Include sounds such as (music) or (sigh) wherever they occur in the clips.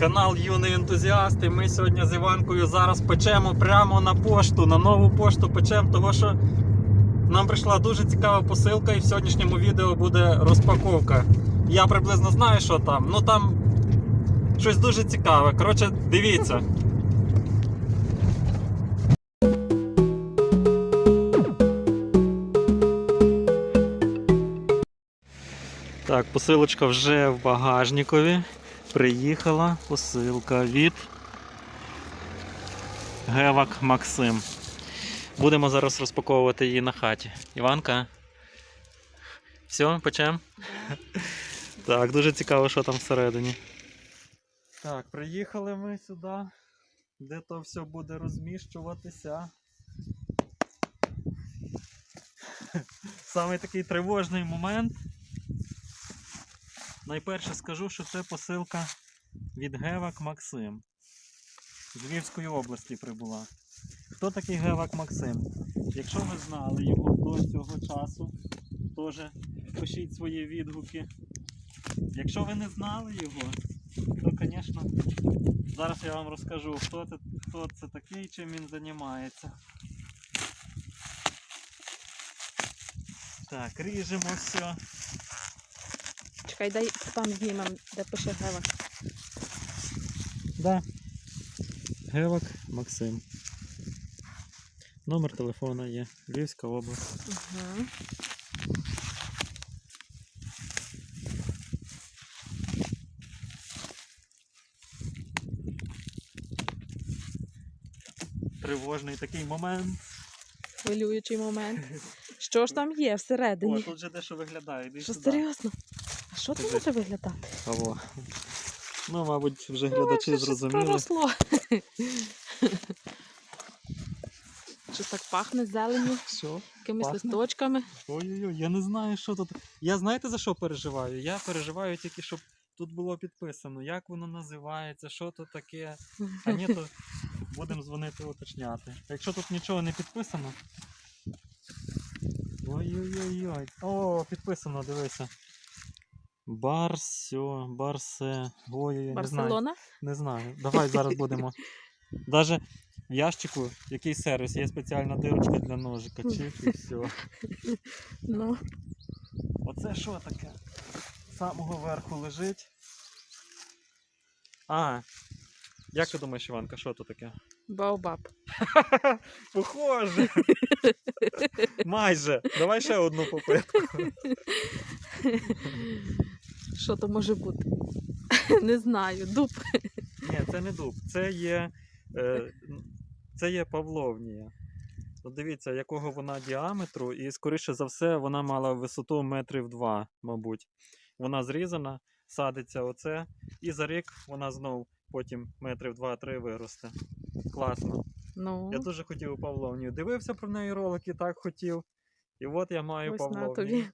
Канал Юний ентузіаст. І ми сьогодні з Іванкою зараз печемо прямо на пошту, на нову пошту печемо, тому що нам прийшла дуже цікава посилка, і в сьогоднішньому відео буде розпаковка. Я приблизно знаю, що там. Ну там щось дуже цікаве. Коротше, дивіться. Так, посилочка вже в багажникові. Приїхала посилка від Гевак Максим. Будемо зараз розпаковувати її на хаті. Іванка. Все, печем? Так, дуже цікаво, що там всередині. Так, приїхали ми сюди, де то все буде розміщуватися. Саме такий тривожний момент. Найперше скажу, що це посилка від Гевак Максим. З Львівської області прибула. Хто такий Гевак Максим? Якщо ви знали його до цього часу, теж пишіть свої відгуки. Якщо ви не знали його, то, звісно, зараз я вам розкажу, хто це, хто це такий, чим він займається. Так, ріжемо все. Чекай, дай там знімем, де пише Гева. Да. Гевак Максим. Номер телефона є. Львівська область. Угу. Тривожний такий момент. Хвилюючий момент. Що ж там є О, всередині? тут же дещо виглядає. Іди Що сюди. серйозно? Що це може виглядати? Ого. Ну, мабуть, вже глядачі щось зрозуміли. проросло. (laughs) Щось так пахне зеленю, Що? якимись Пахне? листочками. Ой-ой-ой, я не знаю, що тут. Я знаєте за що переживаю? Я переживаю тільки, щоб тут було підписано, як воно називається, що то таке. А ні, то (laughs) будемо дзвонити уточняти. Якщо тут нічого не підписано. Ой-ой-ой. О, підписано, дивися. Барсьо, Барсе. Не знаю. Барселона? Не знаю. (laughs) Давай зараз будемо. Даже в ящику який сервіс, є спеціальна дирочка для ножика. Чик і все. Ну, Оце що таке? З самого верху лежить. А. Як ти думаєш, Іванка, що то таке? баобаб. (laughs) Похоже. (laughs) Майже. Давай ще одну попитку. Що то може бути? (laughs) Не знаю. Дуб. Ні, це не дуб. Це є. Е, це є павловнія. От дивіться, якого вона діаметру, і скоріше за все, вона мала висоту метрів два, мабуть. Вона зрізана, садиться оце, і за рік вона знов потім метрів два-три виросте. Класно. Ну, Я дуже хотів у Павловнію. Дивився про неї ролики, так хотів. І от я маю ось Павловнію.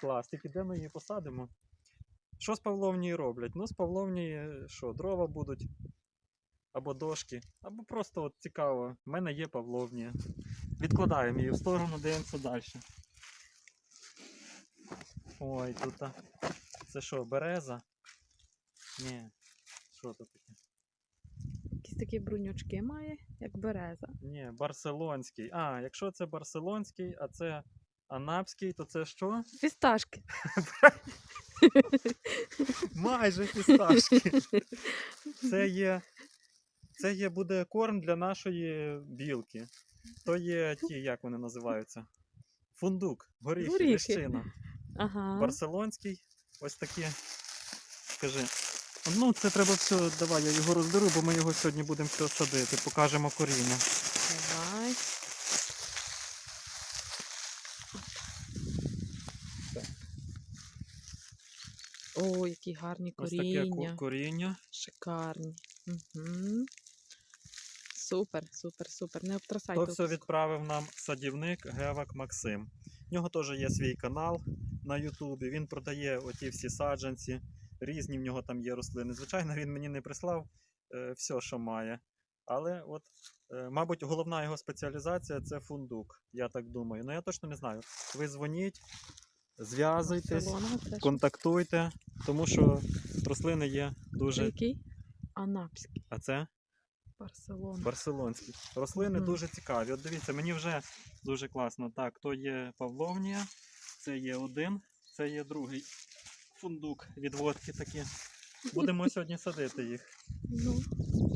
Клас, тільки де ми її посадимо? Що з Павловнії роблять? Ну, з Павловнії що, дрова будуть, або дошки, або просто от цікаво. В мене є Павловнія. Відкладаємо її в сторону, дивимося далі. Ой, тут. а, Це що, береза? Ні. Що тут таке? Якісь такі брунючки має, як береза. Ні, барселонський. А, якщо це барселонський, а це анапський, то це що? (laughs) Фісташки. Майже фісташки. (laughs) Це є, це є буде корм для нашої білки. То є ті, як вони називаються? Фундук, горіхи, Горіхи. ліщина. Ага. Барселонський. Ось такі. Скажи. Ну, це треба все. Давай, я його розберу, бо ми його сьогодні будемо все садити. Покажемо коріння. Давай. О, які гарні Ось таке ко- коріння. коріння. Шикарні. Угу. Супер, супер, супер. Не обтрасайте. То все відправив нам садівник Гевак Максим. В нього теж є свій канал на Ютубі. Він продає оті всі саджанці, різні в нього там є рослини. Звичайно, він мені не прислав е, все, що має. Але от, е, мабуть, головна його спеціалізація це фундук. Я так думаю. Ну я точно не знаю. Ви дзвоніть, зв'язуйтесь, контактуйте, тому що рослини є дуже який? Анапський, А це Барселона. барселонський. Рослини Мгм. дуже цікаві. От дивіться, мені вже дуже класно. Так, то є павловнія, це є один, це є другий фундук від водки такі. Будемо (laughs) сьогодні садити їх. Ну,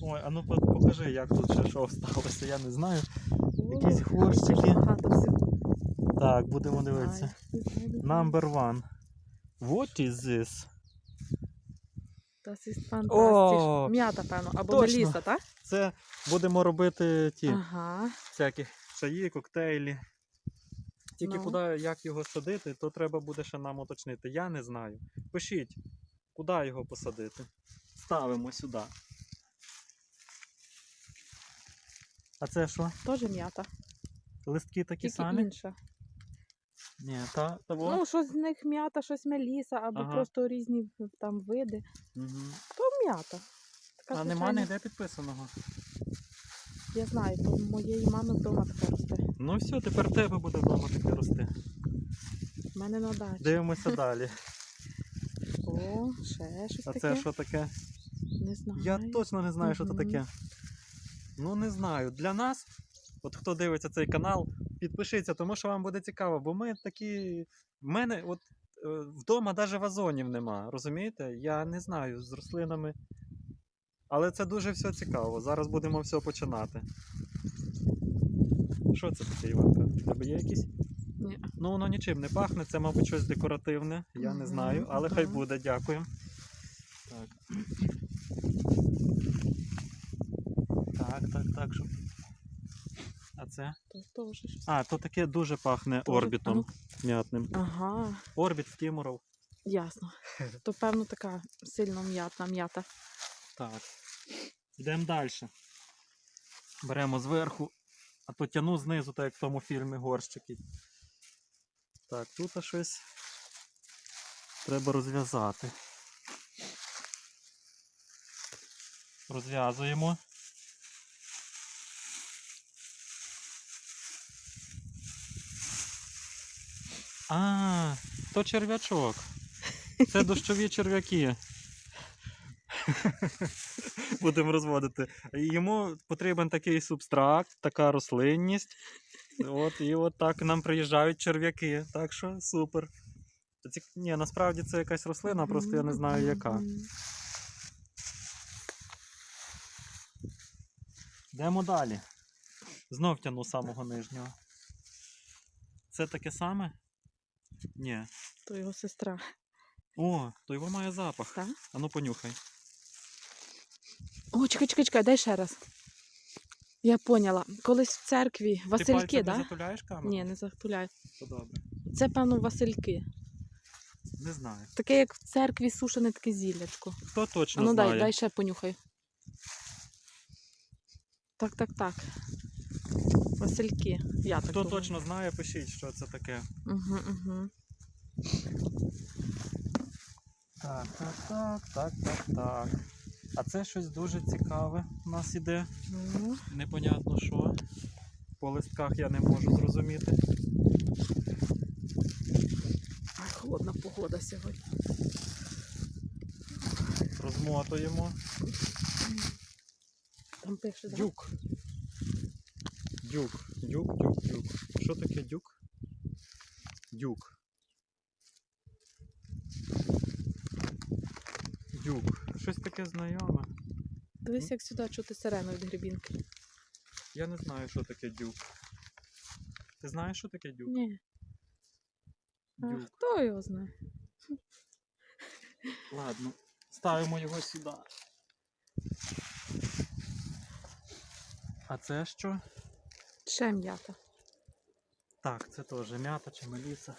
Ой, а ну покажи, як тут ще що сталося, я не знаю. Якісь о, Так, будемо дивитися. Number one. What is this? Das ist О. М'ята, певно, або точно. меліса, так? Це будемо робити ті Ага. всякі чаї, коктейлі. Тільки Ну. куди, як його садити, то треба буде ще нам уточнити. Я не знаю. Пишіть, куди його посадити. Ставимо сюди. А це що? Теж м'ята. Листки такі Тільки самі? інша. Ні, та, того. Ну, щось з них м'ята, щось меліса, або Ага. просто різні там види. Мгм. То м'ята. Така А нема звичайна. ніде підписаного. Я знаю, то в моєї мами вдома таке росте. Ну все, тепер в тебе буде вдома таке рости. В мене на дачі. Дивимося (laughs) далі. О, ще щось А таке. це що таке? Не знаю. Я точно не знаю, що це Мгм. таке. Ну не знаю. Для нас, от хто дивиться цей канал, підпишіться, тому що вам буде цікаво, бо ми такі. В мене от е, вдома навіть вазонів нема. Розумієте? Я не знаю з рослинами. Але це дуже все цікаво. Зараз будемо все починати. Що це таке, Іванка? У тебе є якісь? Ні. Ну, воно нічим не пахне, це, мабуть, щось декоративне. Я не знаю, але хай буде, дякую. Так. Так, так, так. Що... А це? То щось. А, то таке дуже пахне Тоже- орбітом а м'ятним. Ага, Орбіт Тімуров. ясно. То певно така сильно м'ятна м'ята. Так. Йдемо далі. Беремо зверху, а то тяну знизу, так як в тому фільмі горщики. Так, тут щось треба розв'язати. Розв'язуємо. А, то черв'ячок. Це дощові черв'яки. Будемо розводити. Йому потрібен такий субстракт, така рослинність. От, і от так нам приїжджають черв'яки. Так що супер. Ці... Ні, насправді це якась рослина, просто я не знаю яка. Йдемо далі. Знов тяну самого нижнього. Це таке саме? Ні. То його сестра. О, то його має запах. Так? Ану понюхай. О, чекай, чекай, чекай, дай ще раз. Я поняла. Колись в церкві Васильки, пальцем так? не Да? затуляєш камеру? Ні, не затуляй. То добре. Це, певно, Васильки. Не знаю. Таке, як в церкві сушене таке зіллячко. Хто точно А ну знає? дай, дай ще понюхай. Так, так, так. Васильки. Я так Хто думаю. точно знає, пишіть, що це таке. Угу, угу. Так, так, так, так, так, так. А це щось дуже цікаве у нас іде. Ну, Непонятно що. По листках я не можу зрозуміти. ай, холодна погода сьогодні. Розмотуємо. Там пише, так? Дюк. Дюк. Дюк, дюк, дюк. Що таке дюк? Дюк. Дюк. Щось таке знайоме. Дивись, як сюди чути сирену від грибінки. Я не знаю, що таке дюк. Ти знаєш, що таке дюк? Ні. А Дюк. хто його знає? Ладно, ставимо його сюди. А це що? Ще м'ята. Так, це теж м'ята чи меліса.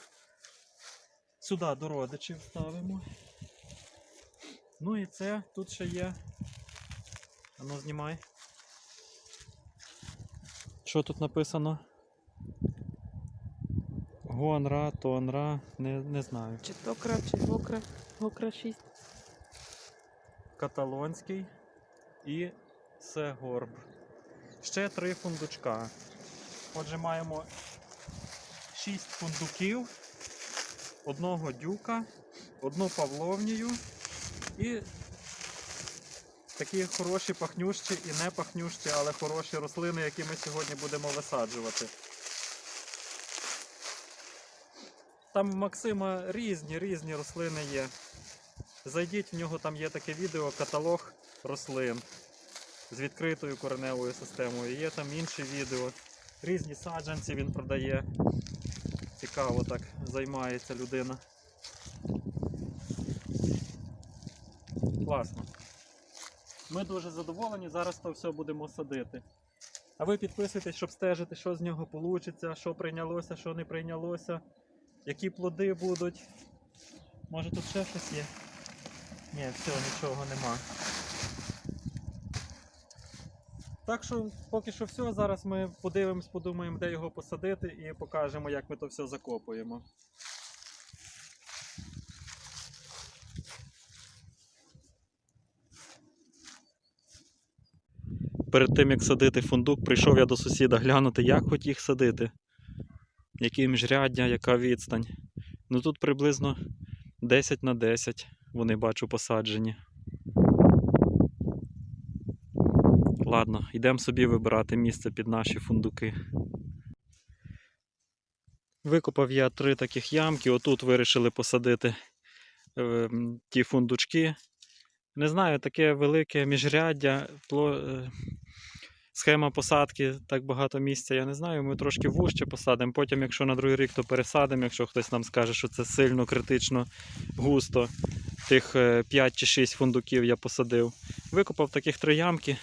Сюди до родичів ставимо. Ну і це тут ще є. Ану, знімай. Що тут написано? Гуанра, тонра, не, не знаю. Чи токра, чи гокра. Гокра 6. каталонський і сегорб. Ще три фундучка. Отже, маємо шість фундуків, одного дюка, одну павловнію і Такі хороші пахнющі і не пахнющі, але хороші рослини, які ми сьогодні будемо висаджувати. Там Максима різні різні рослини є. Зайдіть в нього, там є таке відео, каталог рослин з відкритою кореневою системою. Є там інші відео. Різні саджанці він продає. Цікаво так займається людина. Класно. Ми дуже задоволені, зараз то все будемо садити. А ви підписуйтесь, щоб стежити, що з нього вийде, що прийнялося, що не прийнялося, які плоди будуть. Може тут ще щось є? Ні, все, нічого нема. Так що поки що все. Зараз ми подивимось, подумаємо, де його посадити і покажемо, як ми то все закопуємо. Перед тим як садити фундук, прийшов я до сусіда глянути, як хоч їх садити. Які міжряддя, яка відстань. Ну тут приблизно 10 на 10 вони бачу посаджені. Ладно, йдемо собі вибирати місце під наші фундуки. Викопав я три таких ямки. Отут вирішили посадити е, ті фундучки. Не знаю, таке велике міжряддя, пло, е, схема посадки, так багато місця, я не знаю. Ми трошки вужче посадимо. Потім, якщо на другий рік, то пересадимо, якщо хтось нам скаже, що це сильно критично густо. Тих 5 чи 6 фундуків я посадив. Викопав таких три ямки.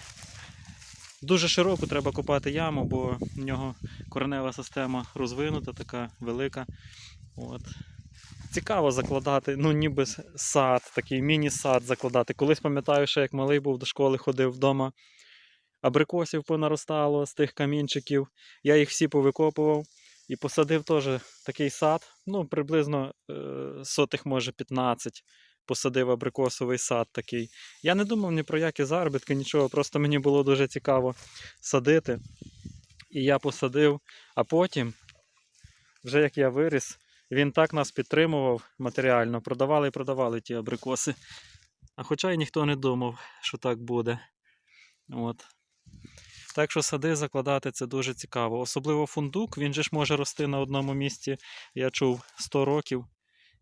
Дуже широко треба копати яму, бо в нього коренева система розвинута, така велика. От. Цікаво закладати, ну ніби сад, такий міні-сад закладати. Колись пам'ятаю, що як малий був до школи, ходив вдома, абрикосів понаростало з тих камінчиків. Я їх всі повикопував і посадив теж такий сад. Ну, приблизно е, сотих, може, 15. Посадив абрикосовий сад такий. Я не думав ні про які заробітки, нічого, просто мені було дуже цікаво садити. І я посадив, а потім, вже як я виріс, він так нас підтримував матеріально, продавали і продавали ті абрикоси. А хоча й ніхто не думав, що так буде. От. Так що сади закладати це дуже цікаво. Особливо фундук, він же ж може рости на одному місці, я чув, 100 років.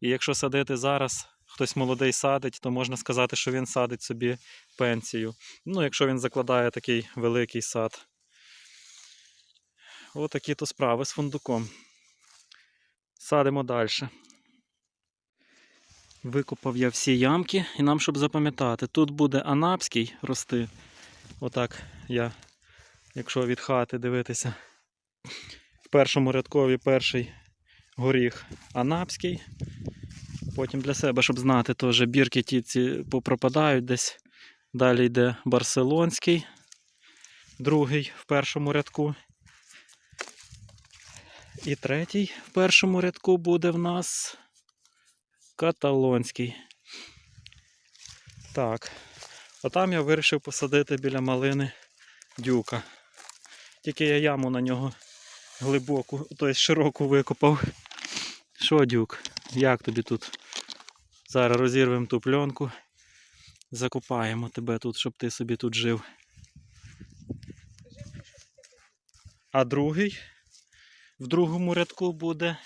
І якщо садити зараз, хтось молодий садить, то можна сказати, що він садить собі пенсію. Ну, якщо він закладає такий великий сад. Отакі то справи з фундуком. Садимо далі. Викопав я всі ямки, і нам, щоб запам'ятати, тут буде анапський рости. Отак я, якщо від хати дивитися, в першому рядкові перший горіх анапський. Потім для себе, щоб знати, теж бірки ті ці попропадають десь. Далі йде барселонський, другий в першому рядку. І третій в першому рядку буде в нас каталонський. Так. А там я вирішив посадити біля малини дюка. Тільки я яму на нього глибоку, тобто широку викопав. Що, дюк? Як тобі тут? Зараз розірвемо ту пленку. Закопаємо тебе тут, щоб ти собі тут жив. А другий в другому рядку буде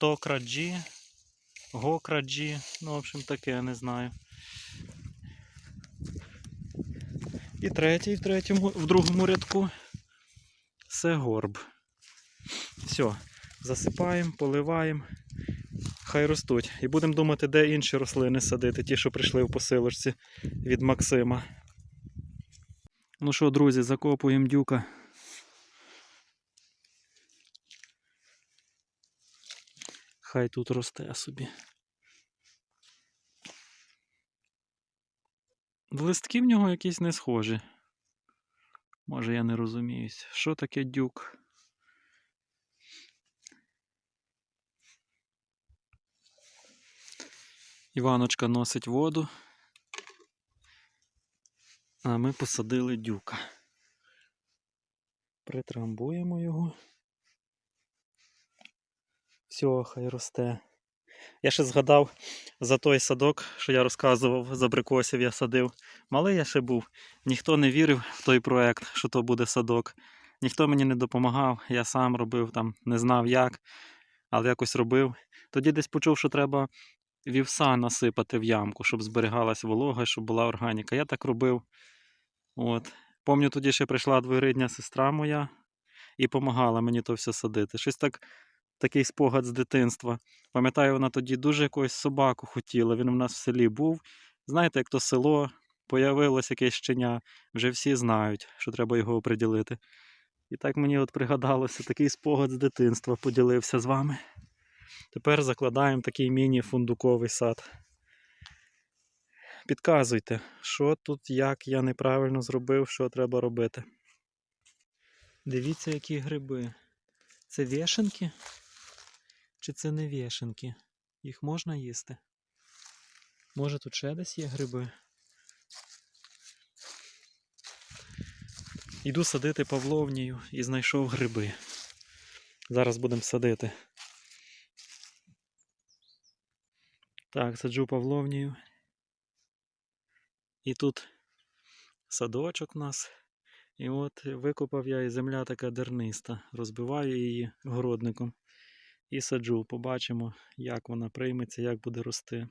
Токраджі, Гокраджі, ну, в общем, таке, не знаю. І третій в третьому, в другому рядку Сегорб. Все, засипаємо, поливаємо, хай ростуть. І будемо думати, де інші рослини садити, ті, що прийшли в посилочці від Максима. Ну що, друзі, закопуємо дюка. Хай тут росте собі. Листки в нього якісь не схожі. Може я не розуміюсь. Що таке дюк? Іваночка носить воду. А ми посадили дюка. Притрамбуємо його. Все, хай росте. Я ще згадав за той садок, що я розказував, з абрикосів я садив. Малий я ще був. Ніхто не вірив в той проект, що то буде садок. Ніхто мені не допомагав, я сам робив там, не знав як, але якось робив. Тоді десь почув, що треба вівса насипати в ямку, щоб зберігалась волога, щоб була органіка. Я так робив. От. Помню, тоді ще прийшла двоюрідня сестра моя і допомагала мені то все садити. Щось так, такий спогад з дитинства. Пам'ятаю, вона тоді дуже якусь собаку хотіла. Він у нас в селі був. Знаєте, як то село, появилось якесь щеня, вже всі знають, що треба його оприділити. І так мені от пригадалося такий спогад з дитинства поділився з вами. Тепер закладаємо такий міні-фундуковий сад. Підказуйте, що тут, як я неправильно зробив, що треба робити. Дивіться, які гриби. Це вішенки? Чи це не вішенки? Їх можна їсти? Може тут ще десь є гриби? Іду садити павловнію і знайшов гриби. Зараз будемо садити. Так, саджу павловнію. І тут садочок у нас. І от викопав я і земля така дерниста. Розбиваю її городником і саджу. Побачимо, як вона прийметься, як буде рости.